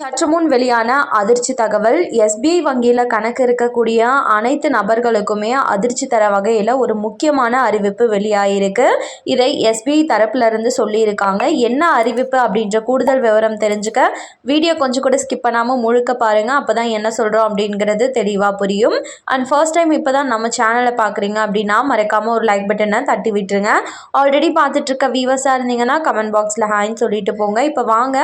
சற்று முன் வெளியான அதிர்ச்சி தகவல் எஸ்பிஐ வங்கியில் கணக்கு இருக்கக்கூடிய அனைத்து நபர்களுக்குமே அதிர்ச்சி தர வகையில் ஒரு முக்கியமான அறிவிப்பு வெளியாகிருக்கு இதை எஸ்பிஐ தரப்புலருந்து சொல்லியிருக்காங்க. என்ன அறிவிப்பு அப்படின்ற கூடுதல் விவரம் தெரிஞ்சுக்க வீடியோ கொஞ்சம் கூட ஸ்கிப் பண்ணாமல் முழுக்க பாருங்கள் அப்போ தான் என்ன சொல்கிறோம் அப்படிங்கிறது தெளிவாக புரியும். அண்ட் ஃபர்ஸ்ட் டைம் இப்போ தான் நம்ம சேனலை பார்க்குறீங்க அப்படின்னா மறக்காமல் ஒரு லைக் பட்டனை தட்டி விட்டுருங்க. ஆல்ரெடி பார்த்துட்ருக்க வியூவர்ஸாக இருந்தீங்கன்னா கமெண்ட் பாக்ஸில் ஹாய்ன்னு சொல்லிட்டு போங்க. இப்போ வாங்க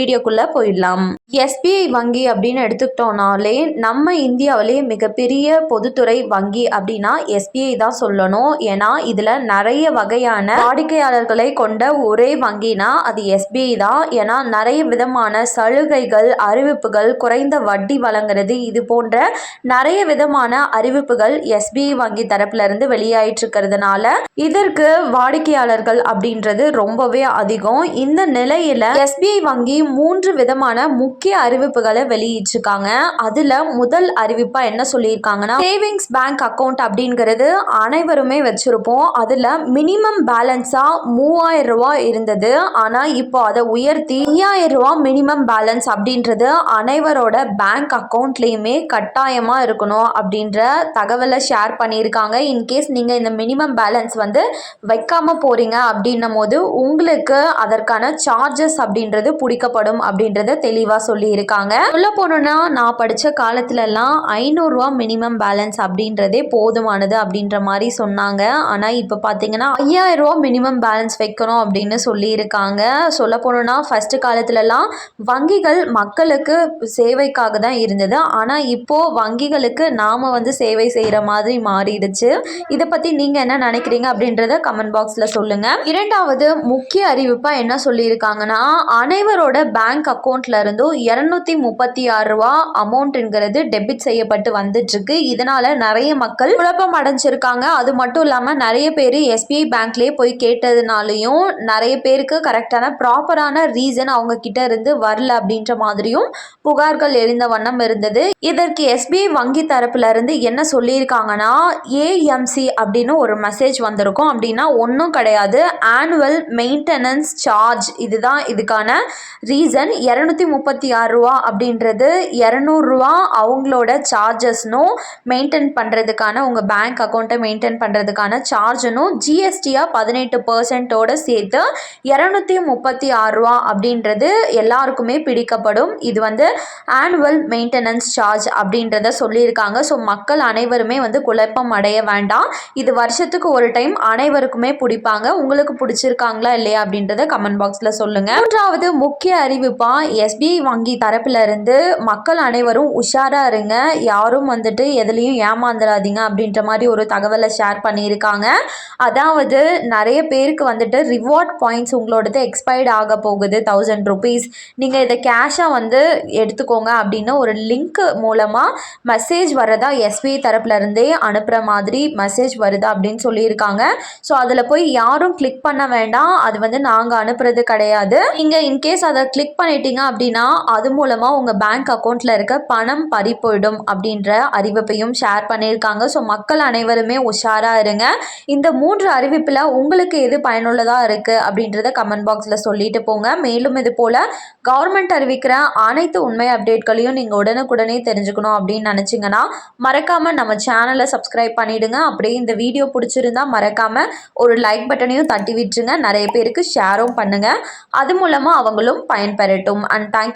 வீடியோக்குள்ளே போயிடலாம். எஸ்பிஐ வங்கி அப்படின்னு எடுத்துக்கிட்டோம்னாலே நம்ம இந்தியாவிலே மிகப்பெரிய பொதுத்துறை வங்கி அப்படின்னா எஸ்பிஐ தான் சொல்லணும். ஏன்னா இதில் நிறைய வகையான வாடிக்கையாளர்களை கொண்ட ஒரே வங்கினா அது எஸ்பிஐ தான். ஏன்னா நிறைய விதமான சலுகைகள் அறிவிப்புகள் குறைந்த வட்டி வழங்குறது இது போன்ற நிறைய விதமான அறிவிப்புகள் எஸ்பிஐ வங்கி தரப்புல இருந்து வெளியாயிட்டு இருக்கிறதுனால இதற்கு வாடிக்கையாளர்கள் அப்படின்றது ரொம்பவே அதிகம். இந்த நிலையில எஸ்பிஐ வங்கி மூன்று விதமான முக்கிய அறிவிப்புகளை வெளியிட்டிருக்காங்க. அதில் முதல் அறிவிப்பாக என்ன சொல்லியிருக்காங்கன்னா சேவிங்ஸ் பேங்க் அக்கௌண்ட் அப்படிங்கிறது அனைவருமே வச்சுருப்போம். அதில் மினிமம் பேலன்ஸாக மூவாயிரம் ரூபா இருந்தது. ஆனால் இப்போ அதை உயர்த்தி ஐயாயிரம் ரூபா மினிமம் பேலன்ஸ் அப்படின்றது அனைவரோட பேங்க் அக்கௌண்ட்லேயுமே கட்டாயமாக இருக்கணும் அப்படின்ற தகவலை ஷேர் பண்ணியிருக்காங்க. இன்கேஸ் நீங்கள் இந்த மினிமம் பேலன்ஸ் வந்து வைக்காமல் போகிறீங்க அப்படின்னும் போது உங்களுக்கு அதற்கான சார்ஜஸ் அப்படின்றது பிடிக்கப்படும் அப்படின்றத தெளிவாக சொல்லியிருக்காங்க. சொல்ல போனோம்னா நான் படித்த காலத்துலலாம் ஐநூறுரூவா மினிமம் பேலன்ஸ் அப்படின்றதே போதுமானது அப்படின்ற மாதிரி சொன்னாங்க. ஆனால் இப்போ பார்த்தீங்கன்னா ஐயாயிரம் ரூபா மினிமம் பேலன்ஸ் வைக்கணும் அப்படின்னு சொல்லியிருக்காங்க. சொல்ல போனோம்னா ஃபஸ்ட்டு காலத்துலலாம் வங்கிகள் மக்களுக்கு சேவைக்காக தான் இருந்தது. ஆனால் இப்போது வங்கிகளுக்கு நாம் வந்து சேவை செய்கிற மாதிரி மாறிடுச்சு. இதை பற்றி நீங்கள் என்ன நினைக்கிறீங்க அப்படின்றத கமெண்ட் பாக்ஸில் சொல்லுங்கள் இரண்டாவது முக்கிய அறிவிப்பாக என்ன சொல்லியிருக்காங்கன்னா அனைவரோட பேங்க் அக்கௌண்ட்லேருந்து இரநூத்தி முப்பத்தி ஆறு ரூபா அமௌண்ட்ங்கிறது டெபிட் செய்யப்பட்டு வந்துட்டுருக்கு. இதனால் நிறைய மக்கள் குழப்பம் அடைஞ்சிருக்காங்க. அது மட்டும் இல்லாமல் நிறைய பேர் எஸ்பிஐ பேங்க்லேயே போய் கேட்டதுனாலையும் நிறைய பேருக்கு கரெக்டான ப்ராப்பரான ரீசன் அவங்க கிட்ட இருந்து வரல அப்படின்ற மாதிரியும் புகார்கள் எழுந்த வண்ணம் இருந்தது. இதற்கு எஸ்பிஐ வங்கி தரப்புல இருந்து என்ன சொல்லியிருக்காங்கன்னா ஏஎம்சி அப்படின்னு ஒரு மெசேஜ் வந்திருக்கும். அப்படின்னா ஒன்றும் கிடையாது. ஆனுவல் மெயின்டெனன்ஸ் சார்ஜ் இதுதான் இதுக்கான ரீசன் இரநூத்தி முப்பத்தி ஆறு ரூபா அப்படின்றது இரநூறுவா அவங்களோட சார்ஜஸ்னும் மெயின்டைன் பண்ணுறதுக்கான உங்கள் பேங்க் அக்கௌண்ட்டை மெயின்டைன் பண்ணுறதுக்கான சார்ஜனும் ஜிஎஸ்டியாக பதினெட்டு பர்சன்ட்டோடு சேர்த்து இரநூத்தி முப்பத்தி ஆறு ரூபா அப்படின்றது எல்லாருக்குமே பிடிக்கப்படும். இது வந்து ஆனுவல் மெயின்டெனன்ஸ் சார்ஜ் அப்படின்றத சொல்லியிருக்காங்க. ஸோ மக்கள் அனைவருமே வந்து குழப்பம் அடைய வேண்டாம். இது வருஷத்துக்கு ஒரு டைம் அனைவருக்குமே பிடிப்பாங்க. உங்களுக்கு பிடிச்சிருக்காங்களா இல்லையா அப்படின்றத கமெண்ட் பாக்ஸில் சொல்லுங்கள் மூன்றாவது முக்கிய அறிவிப்பாக எஸ்பிஐ வங்கி தரப்புல இருந்து மக்கள் அனைவரும் உஷாராக இருங்க. யாரும் வந்துட்டு எதுலேயும் ஏமாந்துடாதீங்க. அப்படின்ற மாதிரி ஒரு தகவலை ஷேர் பண்ணியிருக்காங்க. அதாவது நிறைய பேருக்கு வந்துட்டு ரிவார்ட் பாயிண்ட்ஸ் உங்களோடது எக்ஸ்பைர்ட் ஆக போகுது தௌசண்ட் ருபீஸ் நீங்கள் இதை கேஷாக வந்து எடுத்துக்கோங்க அப்படின்னு ஒரு லிங்க் மூலமாக மெசேஜ் வரதா எஸ்பிஐ தரப்புல இருந்தே அனுப்புகிற மாதிரி மெசேஜ் வருதா அப்படின்னு சொல்லியிருக்காங்க. ஸோ அதில் போய் யாரும் கிளிக் பண்ண வேண்டாம். அது வந்து நாங்கள் அனுப்புறது கிடையாது. நீங்கள் இன்கேஸ் அதை கிளிக் பண்ணிட்டீங்க அப்படின்னா அது மூலமாக உங்கள் பேங்க் அக்கௌண்ட்டில் இருக்க பணம் பறி போயிடும் அப்படின்ற அறிவிப்பையும் ஷேர் பண்ணியிருக்காங்க. ஸோ மக்கள் அனைவருமே உஷாராக இருங்க. இந்த மூன்று அறிவிப்பில் உங்களுக்கு எது பயனுள்ளதாக இருக்குது அப்படின்றத கமெண்ட் பாக்ஸில் சொல்லிட்டு போங்க. மேலும் இது போல் கவர்மெண்ட் அறிவிக்கிற அனைத்து உண்மை அப்டேட்களையும் நீங்கள் உடனுக்குடனே தெரிஞ்சுக்கணும் அப்படின்னு நினச்சிங்கன்னா மறக்காமல் நம்ம சேனலை சப்ஸ்கிரைப் பண்ணிவிடுங்க அப்படியே இந்த வீடியோ பிடிச்சிருந்தா மறக்காமல் ஒரு லைக் பட்டனையும் தட்டி விட்டுருங்க. நிறைய பேருக்கு ஷேரும் பண்ணுங்கள் அது மூலமாக அவங்களும் பயன்பெறட்டும். And thank you